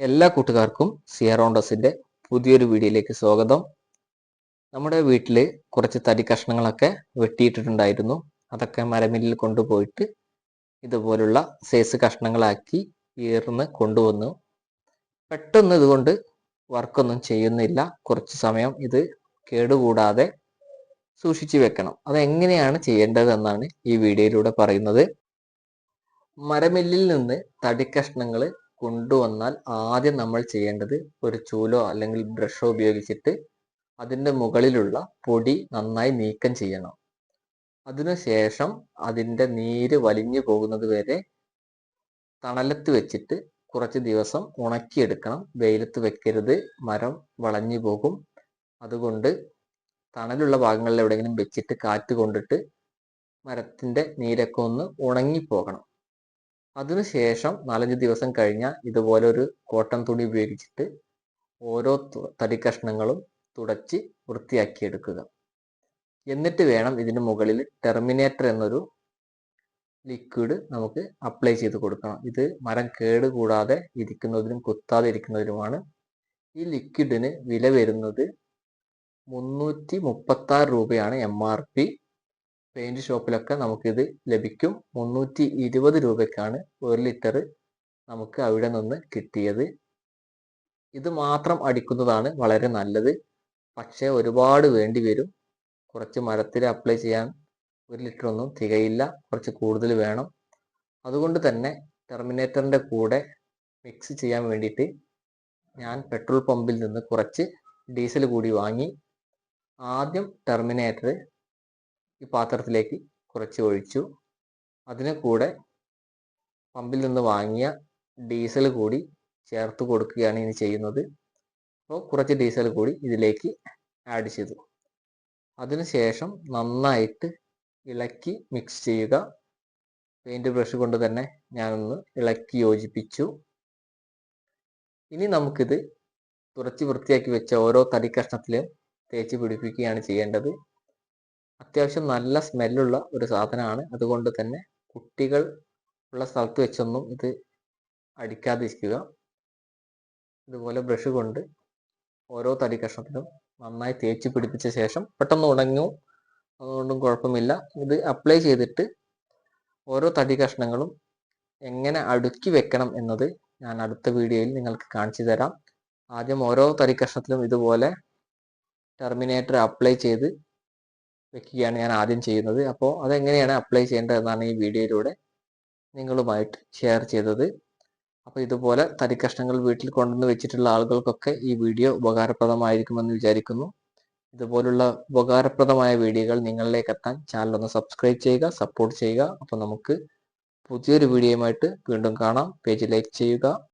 എല്ലാ കൂട്ടുകാർക്കും സിയറോണ്ടസിന്റെ പുതിയൊരു വീഡിയോയിലേക്ക് സ്വാഗതം. നമ്മുടെ വീട്ടിൽ കുറച്ച് തടി കഷ്ണങ്ങളൊക്കെ വെട്ടിയിട്ടിട്ടുണ്ടായിരുന്നു. അതൊക്കെ മരമില്ലിൽ കൊണ്ടുപോയിട്ട് ഇതുപോലുള്ള സൈസ് കഷ്ണങ്ങളാക്കി ഈർന്ന് കൊണ്ടുവന്നു. പെട്ടെന്ന് ഇതുകൊണ്ട് വർക്കൊന്നും ചെയ്യുന്നില്ല. കുറച്ച് സമയം ഇത് കേടുകൂടാതെ സൂക്ഷിച്ചു വെക്കണം. അതെങ്ങനെയാണ് ചെയ്യേണ്ടതെന്നാണ് ഈ വീഡിയോയിലൂടെ പറയുന്നത്. മരമില്ലിൽ നിന്ന് തടി കഷ്ണങ്ങൾ കൊണ്ടുവന്നാൽ ആദ്യം നമ്മൾ ചെയ്യേണ്ടത് ഒരു ചൂലോ അല്ലെങ്കിൽ ബ്രഷോ ഉപയോഗിച്ചിട്ട് അതിന്റെ മുകളിലുള്ള പൊടി നന്നായി നീക്കം ചെയ്യണം. അതിനുശേഷം അതിന്റെ നീര് വലിഞ്ഞു പോകുന്നത് വരെ തണലത്ത് വെച്ചിട്ട് കുറച്ച് ദിവസം ഉണക്കിയെടുക്കണം. വെയിലത്ത് വെക്കരുത്. മരം വളഞ്ഞു പോകും. അതുകൊണ്ട് തണലുള്ള ഭാഗങ്ങളിൽ എവിടെയെങ്കിലും വെച്ചിട്ട് കാറ്റ് കൊണ്ടിട്ട് മരത്തിന്റെ നീരൊക്കെ ഒന്ന് ഉണങ്ങിപ്പോകണം. അതിനുശേഷം നാലഞ്ച് ദിവസം കഴിഞ്ഞാൽ ഇതുപോലെ ഒരു കോട്ടൺ തുണി ഉപയോഗിച്ചിട്ട് ഓരോ തടി കഷ്ണങ്ങളും തുടച്ച് വൃത്തിയാക്കി എടുക്കുക എന്നിട്ട് വേണം ഇതിന് മുകളിൽ ടെർമിനേറ്റർ എന്നൊരു ലിക്വിഡ് നമുക്ക് അപ്ലൈ ചെയ്ത് കൊടുക്കണം. ഇത് മരം കേട് കൂടാതെ ഇരിക്കുന്നതിനും കുത്താതെ ഇരിക്കുന്നതിനുമാണ്. ഈ ലിക്വിഡിന് വില വരുന്നത് മുന്നൂറ്റി മുപ്പത്തി രൂപയാണ് എം ആർ പി പെയിന്റ് ഷോപ്പിലൊക്കെ നമുക്കിത് ലഭിക്കും. മുന്നൂറ്റി ഇരുപത് രൂപയ്ക്കാണ് ഒരു ലിറ്റർ നമുക്ക് അവിടെ നിന്ന് കിട്ടിയത്. ഇത് മാത്രം അടിക്കുന്നതാണ് വളരെ നല്ലത്. പക്ഷേ ഒരുപാട് വേണ്ടി വരും. കുറച്ച് മരത്തിൽ അപ്ലൈ ചെയ്യാൻ ഒരു ലിറ്റർ ഒന്നും തികയില്ല. കുറച്ച് കൂടുതൽ വേണം. അതുകൊണ്ട് തന്നെ ടെർമിനേറ്ററിന്റെ കൂടെ മിക്സ് ചെയ്യാൻ വേണ്ടിയിട്ട് ഞാൻ പെട്രോൾ പമ്പിൽ നിന്ന് കുറച്ച് ഡീസൽ കൂടി വാങ്ങി. ആദ്യം ടെർമിനേറ്റർ ഈ പാത്രത്തിലേക്ക് കുറച്ച് ഒഴിച്ചു. അതിന് കൂടെ പമ്പിൽ നിന്ന് വാങ്ങിയ ഡീസൽ കൂടി ചേർത്ത് കൊടുക്കുകയാണ് ഇനി ചെയ്യുന്നത്. അപ്പോൾ കുറച്ച് ഡീസൽ കൂടി ഇതിലേക്ക് ആഡ് ചെയ്തു. അതിനുശേഷം നന്നായിട്ട് ഇളക്കി മിക്സ് ചെയ്യുക. പെയിന്റ് ബ്രഷ് കൊണ്ട് തന്നെ ഞാനൊന്ന് ഇളക്കി യോജിപ്പിച്ചു. ഇനി നമുക്കിത് തുറച്ച് വൃത്തിയാക്കി വെച്ച ഓരോ തടി കഷ്ണത്തിലും തേച്ച് പിടിപ്പിക്കുകയാണ് ചെയ്യേണ്ടത്. അത്യാവശ്യം നല്ല സ്മെല്ലുള്ള ഒരു സാധനമാണ്. അതുകൊണ്ട് തന്നെ കുട്ടികൾ ഉള്ള സ്ഥലത്ത് വെച്ചൊന്നും ഇത് അടിക്കാതിരിക്കുക. ഇതുപോലെ ബ്രഷ് കൊണ്ട് ഓരോ തടി കഷ്ണത്തിലും നന്നായി തേച്ച് പിടിപ്പിച്ച ശേഷം പെട്ടെന്ന് ഉണങ്ങും. അതുകൊണ്ടും കുഴപ്പമില്ല. ഇത് അപ്ലൈ ചെയ്തിട്ട് ഓരോ തടി കഷ്ണങ്ങളും എങ്ങനെ അടുക്കി വെക്കണം എന്നത് ഞാൻ അടുത്ത വീഡിയോയിൽ നിങ്ങൾക്ക് കാണിച്ചു തരാം. ആദ്യം ഓരോ തടി കഷ്ണത്തിലും ഇതുപോലെ ടെർമിനേറ്റർ അപ്ലൈ ചെയ്ത് വെക്കുകയാണ് ഞാൻ ആദ്യം ചെയ്യുന്നത്. അപ്പോൾ അതെങ്ങനെയാണ് അപ്ലൈ ചെയ്യേണ്ടതെന്നാണ് ഈ വീഡിയോയിലൂടെ നിങ്ങളുമായിട്ട് ഷെയർ ചെയ്തത്. അപ്പോൾ ഇതുപോലെ തരിക്കഷ്ണങ്ങൾ വീട്ടിൽ കൊണ്ടുവന്ന് വെച്ചിട്ടുള്ള ആളുകൾക്കൊക്കെ ഈ വീഡിയോ ഉപകാരപ്രദമായിരിക്കുമെന്ന് വിചാരിക്കുന്നു. ഇതുപോലുള്ള ഉപകാരപ്രദമായ വീഡിയോകൾ നിങ്ങളിലേക്ക് എത്താൻ ചാനൽ ഒന്ന് സബ്സ്ക്രൈബ് ചെയ്യുക സപ്പോർട്ട് ചെയ്യുക. അപ്പോൾ നമുക്ക് പുതിയൊരു വീഡിയോയുമായിട്ട് വീണ്ടും കാണാം. പേജ് ലൈക്ക് ചെയ്യുക.